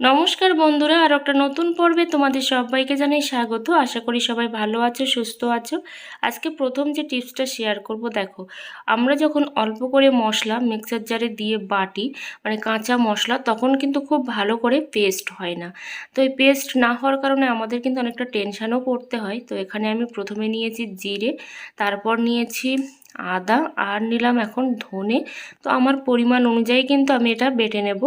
নমস্কার বন্ধুরা, আর একটা নতুন পর্বে তোমাদের সবাইকে জানাই স্বাগত। আশা করি সবাই ভালো আছো, সুস্থ আছো। আজকে প্রথম যে টিপসটা শেয়ার করব, দেখো, আমরা যখন অল্প করে মশলা, মিক্সার জারে দিয়ে বাটি মানে কাঁচা মশলা, তখন কিন্তু খুব ভালো করে পেস্ট হয় না। তো এই পেস্ট না হওয়ার কারণে আমাদের কিন্তু অনেকটা টেনশানও পড়তে হয়। তো এখানে আমি প্রথমে নিয়েছি জিরে, তারপর নিয়েছি আদা আর নিলাম এখন ধনে। তো আমার পরিমাণ অনুযায়ী কিন্তু আমি এটা বেটে নেব।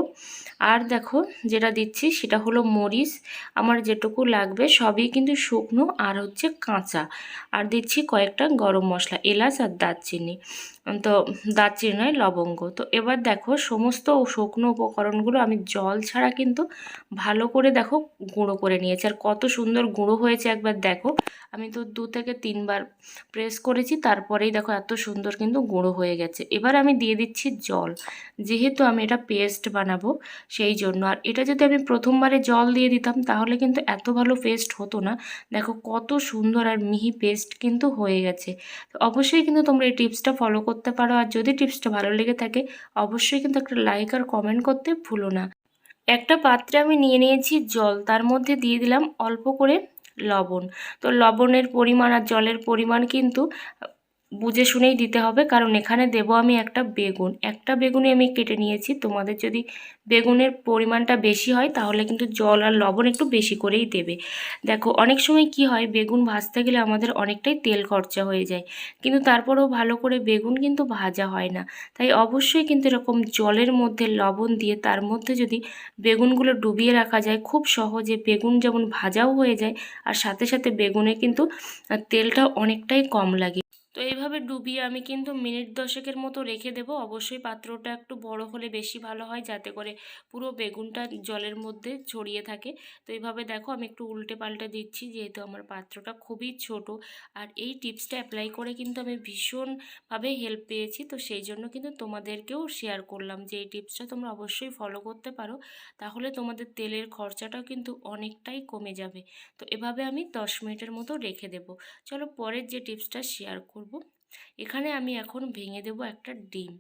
আর দেখো যেটা দিচ্ছি সেটা হলো মরিচ। আমার যেটুকু লাগবে সবই কিন্তু শুকনো আর হচ্ছে কাঁচা। আর দিচ্ছি কয়েকটা গরম মশলা, এলাচ আর দারচিনি। তো দারচিনি নয়, লবঙ্গ। তো এবার দেখো সমস্ত শুকনো উপকরণগুলো আমি জল ছাড়া কিন্তু ভালো করে দেখো গুঁড়ো করে নিয়েছি। আর কত সুন্দর গুঁড়ো হয়েছে একবার দেখো। আমি তো দু থেকে তিনবার প্রেস করেছি, তারপরেই দেখো এত সুন্দর কিন্তু গুঁড়ো হয়ে গেছে। এবার আমি দিয়ে দিচ্ছি জল। যেহেতু আমি এটা পেস্ট বানাবো সেই জন্য। আর এটা যদি আমি প্রথমবারে জল দিয়ে দিতাম, তাহলে কিন্তু এত ভালো পেস্ট হতো না। দেখো কত সুন্দর আর মিহি পেস্ট কিন্তু হয়ে গেছে। অবশ্যই কিন্তু তোমরা এই টিপসটা ফলো করতে পারো। আর যদি টিপসটা ভালো লেগে থাকে, অবশ্যই কিন্তু একটা লাইক আর কমেন্ট করতে ভুলো না। একটা পাত্রে আমি নিয়ে নিয়েছি জল। তার মধ্যে দিয়ে দিলাম অল্প করে লবণ। তো লবণের পরিমাণ আর জলের পরিমাণ কিন্তু বুঝে শুনেই দিতে হবে। কারণ এখানে দেব আমি একটা বেগুন। একটা বেগুনই আমি কেটে নিয়েছি। তোমাদের যদি বেগুনের পরিমাণটা বেশি হয়, তাহলে কিন্তু জল আর লবণ একটু বেশি করেই দেবে। দেখো, অনেক সময় কি হয়, বেগুন ভাজতে গেলে আমাদের অনেকটাই তেল খরচা হয়ে যায়। কিন্তু তারপরেও ভালো করে বেগুন কিন্তু ভাজা হয় না। তাই অবশ্যই কিন্তু এরকম জলের মধ্যে লবণ দিয়ে তার মধ্যে যদি বেগুনগুলো ডুবিয়ে রাখা যায়, খুব সহজে বেগুন যেমন ভাজাও হয়ে যায়, আর সাথে সাথে বেগুনে কিন্তু তেলটা অনেকটাই কম লাগে। তো এইভাবে ডুবিয়ে আমি কিন্তু মিনিট দশেকের মতো রেখে দেবো। অবশ্যই পাত্রটা একটু বড় হলে বেশি ভালো হয়, যাতে করে পুরো বেগুনটা জলের মধ্যে ছড়িয়ে থাকে। তো এইভাবে দেখো আমি একটু উল্টে পাল্টে দিচ্ছি, যেহেতু আমার পাত্রটা খুবই ছোট। আর এই টিপসটা অ্যাপ্লাই করে কিন্তু আমি ভীষণভাবে হেল্প পেয়েছি। তো সেই জন্য কিন্তু তোমাদেরকেও শেয়ার করলাম যে এই টিপসটা তোমরা অবশ্যই ফলো করতে পারো। তাহলে তোমাদের তেলের খরচাটাও কিন্তু অনেকটাই কমে যাবে। তো এভাবে আমি দশ মিনিটের মতো রেখে দেবো। চলো পরের যে টিপসটা শেয়ার করব। এখানে আমি এখন ভেঙে দেব একটা ডিম।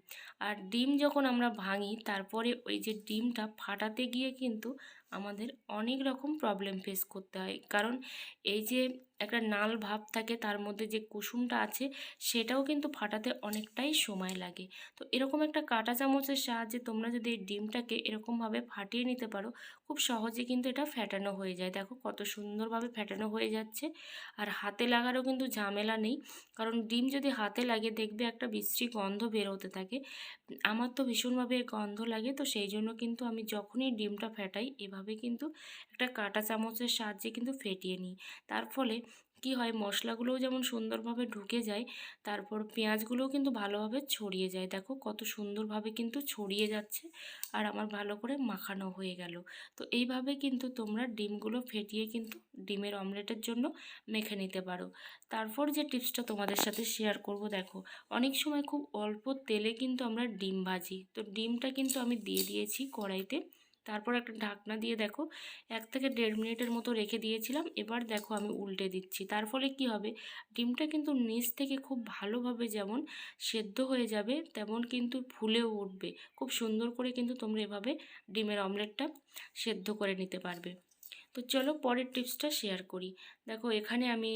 আর ডিম যখন আমরা ভাঙি, তারপরে ওই যে ডিমটা ফাটাতে গিয়ে কিন্তু আমাদের অনেক রকম প্রবলেম ফেস করতে হয়। কারণ এই যে একটা নাল ভাব থাকে তার মধ্যে যে কুসুমটা আছে সেটাও কিন্তু ফাটাতে অনেকটাই সময় লাগে। তো এরকম একটা কাঁটা চামচের সাহায্যে তোমরা যদি এই ডিমটাকে এরকমভাবে ফাটিয়ে নিতে পারো, খুব সহজে কিন্তু এটা ফ্যাটানো হয়ে যায়। দেখো কত সুন্দরভাবে ফ্যাটানো হয়ে যাচ্ছে। আর হাতে লাগারও কিন্তু ঝামেলা নেই। কারণ ডিম যদি হাতে লাগে, দেখবে একটা বিশ্রী গন্ধ বের হতে থাকে। আমার তো ভীষণভাবে গন্ধ লাগে, তো সেই জন্য কিন্তু আমি যখনই ডিমটা ফেটাই, এভাবে কিন্তু একটা কাঁটা চামচের সাহায্যে কিন্তু ফেটিয়ে নিই। তার ফলে কি হয়? মশলাগুলোও যেমন সুন্দরভাবে ঢুকে যায়, তারপর পেঁয়াজগুলোও কিন্তু ভালোভাবে ছড়িয়ে যায়। দেখো কত সুন্দরভাবে কিন্তু ছড়িয়ে যাচ্ছে আর আমার ভালো করে মাখানো হয়ে গেল। তো এইভাবে কিন্তু তোমরা ডিমগুলো ফেটিয়ে কিন্তু ডিমের অমলেটের জন্য মেখে নিতে পারো। তারপর যে টিপসটা তোমাদের সাথে শেয়ার করব, দেখো অনেক সময় খুব অল্প তেলে কিন্তু আমরা ডিম ভাজি। তো ডিমটা কিন্তু আমি দিয়ে দিয়েছি কড়াইতে। তারপর একটা ঢাকনা দিয়ে দেখো, এক থেকে দেড় মিনিটের মতো রেখে দিয়েছিলাম, এবার দেখো আমি উল্টে দিচ্ছি। তার ফলে কি হবে? ডিমটা কিন্তু নিচ থেকে খুব ভালোভাবে যেমন সেদ্ধ হয়ে যাবে, তেমন কিন্তু ফুলেও উঠবে। খুব সুন্দর করে কিন্তু তোমরা এভাবে ডিমের অমলেটটা সেদ্ধ করে নিতে পারবে। তো চলো পরের টিপসটা শেয়ার করি। দেখো, এখানে আমি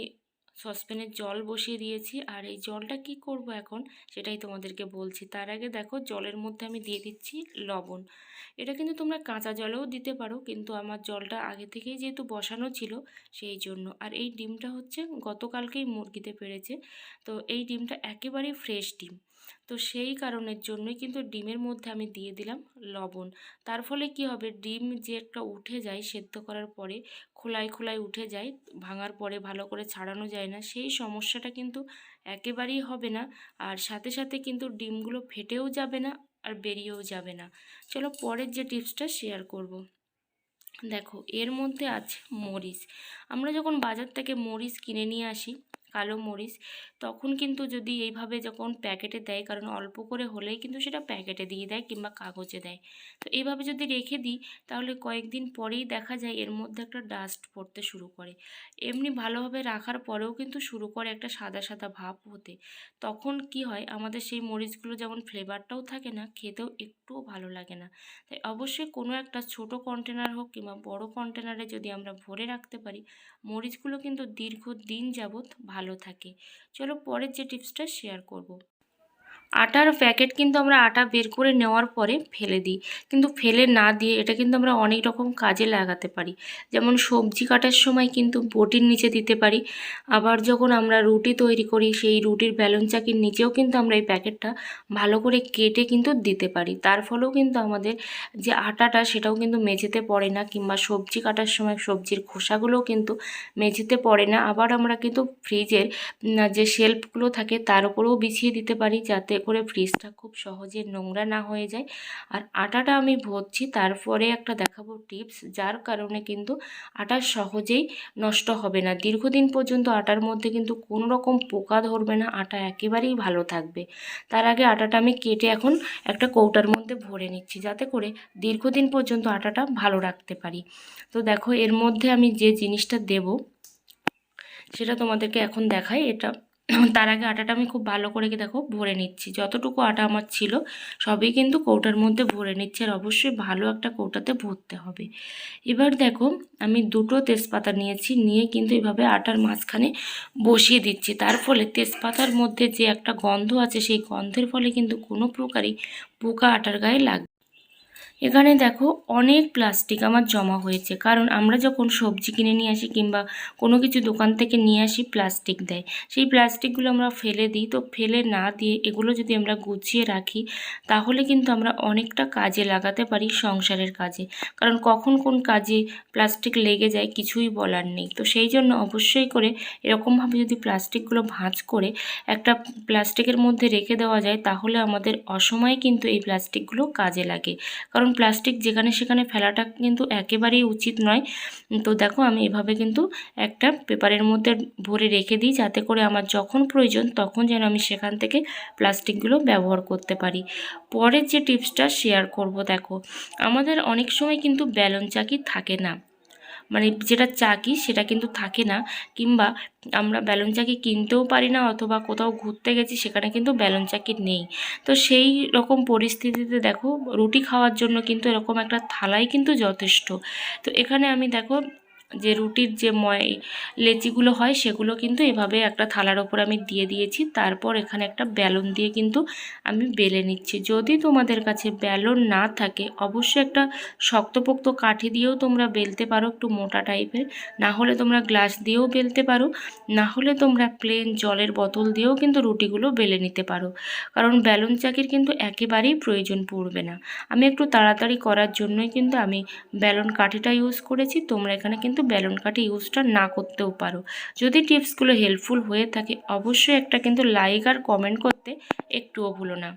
সসপ্যানে জল বসিয়ে দিয়েছি। আর এই জলটা কি করব এখন সেটাই তোমাদেরকে বলছি। তার আগে দেখো জলের মধ্যে আমি দিয়ে দিচ্ছি লবণ। এটা কিন্তু তোমরা কাঁচা জলেও দিতে পারো, কিন্তু আমার জলটা আগে থেকেই যেহেতু বসানো ছিল সেই জন্য। আর এই ডিমটা হচ্ছে গতকালকেই মুরগিতে পেরেছে তো এই ডিমটা একেবারেই ফ্রেশ ডিম। তো সেই কারণের জন্যই কিন্তু ডিমের মধ্যে আমি দিয়ে দিলাম লবণ। তার ফলে কি হবে? ডিম যে একটা উঠে যায় সেদ্ধ করার পরে খোলায় খোলায় উঠে যায়, ভাঙার পরে ভালো করে ছাড়ানো যায় না, সেই সমস্যাটা কিন্তু একেবারেই হবে না। আর সাথে সাথে কিন্তু ডিমগুলো ফেটেও যাবে না আর বেরিয়েও যাবে না। চলো পরের যে টিপসটা শেয়ার করব। দেখো, এর মধ্যে আছে মরিচ। আমরা যখন বাজার থেকে মরিচ কিনে নিয়ে আসি কালো মরিচ, তখন কিন্তু যদি এইভাবে যখন প্যাকেটে দেয়, কারণ অল্প করে হলেই কিন্তু সেটা প্যাকেটে দিয়ে দেয় কিংবা কাগজে দেয়। তো এইভাবে যদি রেখে দিই, তাহলে কয়েকদিন পরেই দেখা যায় এর মধ্যে একটা ডাস্ট পড়তে শুরু করে। এমনি ভালোভাবে রাখার পরেও কিন্তু শুরু করে একটা সাদা সাদা ভাব হতে। তখন কি হয়, আমাদের সেই মরিচগুলো যেমন ফ্লেভারটাও থাকে না, খেতেও একটুও ভালো লাগে না। তাই অবশ্যই কোনো একটা ছোট কন্টেনার হোক কিংবা বড় কন্টেনারে যদি আমরা ভরে রাখতে পারি, মরিচগুলো কিন্তু দীর্ঘ দিন যাবৎ ভালো থাকে চলো পরের যে টিপসটা শেয়ার করব। আটার প্যাকেট কিন্তু আমরা আটা বের করে নেওয়ার পরে ফেলে দিই। কিন্তু ফেলে না দিয়ে এটা কিন্তু আমরা অনেক রকম কাজে লাগাতে পারি। যেমন সবজি কাটার সময় কিন্তু বটির নিচে দিতে পারি। আবার যখন আমরা রুটি তৈরি করি, সেই রুটির ব্যালন চাকির নিচেও কিন্তু আমরা এই প্যাকেটটা ভালো করে কেটে কিন্তু দিতে পারি। তার ফলেও কিন্তু আমাদের যে আটাটা সেটাও কিন্তু মেঝেতে পড়ে না কিংবা সবজি কাটার সময় সবজির খোসাগুলোও কিন্তু মেঝেতে পড়ে না। আবার আমরা কিন্তু ফ্রিজের যে শেল্ফগুলো থাকে তার উপরেও বিছিয়ে দিতে পারি যাতে করে ফ্রিজটা খুব সহজে নোংরা না হয়ে যায়। আর আটাটা আমি ভরছি, তারপরে একটা দেখাবো টিপস, যার কারণে কিন্তু আটা সহজেই নষ্ট হবে না। দীর্ঘদিন পর্যন্ত আটার মধ্যে কিন্তু কোনো রকম পোকা ধরবে না, আটা একেবারেই ভালো থাকবে। তার আগে আটাটা আমি কেটে এখন একটা কৌটার মধ্যে ভরে নিচ্ছি, যাতে করে দীর্ঘদিন পর্যন্ত আটাটা ভালো রাখতে পারি। তো দেখো, এর মধ্যে আমি যে জিনিসটা দেব, সেটা তোমাদেরকে এখন দেখাই। এটা তার আগে আটাটা আমি খুব ভালো করে দেখো ভরে নিচ্ছি। যতটুকু আটা আমার ছিল, সবই কিন্তু কৌটার মধ্যে ভরে নিচ্ছি আর অবশ্যই ভালো একটা কৌটাতে ভরতে হবে। এবার দেখো, আমি দুটো তেজপাতা নিয়েছি, নিয়ে কিন্তু এভাবে আটার মাঝখানে বসিয়ে দিচ্ছি। তার ফলে তেজপাতার মধ্যে যে একটা গন্ধ আছে, সেই গন্ধের ফলে কিন্তু কোনো প্রকারই পোকা আটার গায়ে লাগবে এখানে দেখো অনেক প্লাস্টিক আমার জমা হয়েছে। কারণ আমরা যখন সবজি কিনে নিয়ে আসি কিংবা কোনো কিছু দোকান থেকে নিয়ে আসি প্লাস্টিক দেয়। সেই প্লাস্টিকগুলো আমরা ফেলে দিই। তো ফেলে না দিয়ে এগুলো যদি আমরা গুছিয়ে রাখি, তাহলে কিন্তু আমরা অনেকটা কাজে লাগাতে পারি সংসারের কাজে। কারণ কখন কোন কাজে প্লাস্টিক লেগে যায় কিছুই বলার নেই। তো সেই জন্য অবশ্যই করে এরকমভাবে যদি প্লাস্টিকগুলো ভাঁজ করে একটা প্লাস্টিকের মধ্যে রেখে দেওয়া যায়, তাহলে আমাদের অসময়ে কিন্তু এই প্লাস্টিকগুলো কাজে লাগে। কারণ প্লাস্টিক যেখানে সেখানে ফেলাটা কিন্তু একেবারেই উচিত নয়। তো দেখো আমি এভাবে কিন্তু একটা পেপারের মধ্যে ভরে রেখে দিই যাতে করে আমার যখন প্রয়োজন তখন যেন আমি সেখান থেকে প্লাস্টিকগুলো ব্যবহার করতে পারি। পরের যে টিপসটা শেয়ার করব দেখো, আমাদের অনেক সময় কিন্তু ব্যালন চাকি থাকে না। মানে যেটা চাকি সেটা কিন্তু থাকে না। কিংবা আমরা ব্যালন চাকি কিনতেও পারি না অথবা কোথাও ঘুরতে গেছি সেখানে কিন্তু ব্যালন চাকি নেই। তো সেই রকম পরিস্থিতিতে দেখো রুটি খাওয়ার জন্য কিন্তু এরকম একটা থালাই কিন্তু যথেষ্ট। তো এখানে আমি দেখো যে রুটির যে ময়, লেচিগুলো হয় সেগুলো কিন্তু এভাবে একটা থালার ওপর আমি দিয়ে দিয়েছি। তারপর এখানে একটা ব্যালন দিয়ে কিন্তু আমি বেলে নিচ্ছি। যদি তোমাদের কাছে ব্যালন না থাকে, অবশ্যই একটা শক্তপোক্ত কাঠি দিয়েও তোমরা বেলতে পারো একটু মোটা টাইপের। না হলে তোমরা গ্লাস দিয়েও বেলতে পারো। না হলে তোমরা প্লেন জলের বোতল দিয়েও কিন্তু রুটিগুলো বেলে নিতে পারো। কারণ ব্যালন চাকির কিন্তু একেবারেই প্রয়োজন পড়বে না। আমি একটু তাড়াতাড়ি করার জন্যই কিন্তু আমি ব্যালন কাঠিটা ইউজ করেছি। তোমরা এখানে কিন্তু ব্যালন কাঠি ইউজটা না করতেও পারো। যদি টিপসগুলো হেল্পফুল হয়ে থাকে, অবশ্যই একটা কিন্তু লাইক আর কমেন্ট করতে একটুও ভুলো না।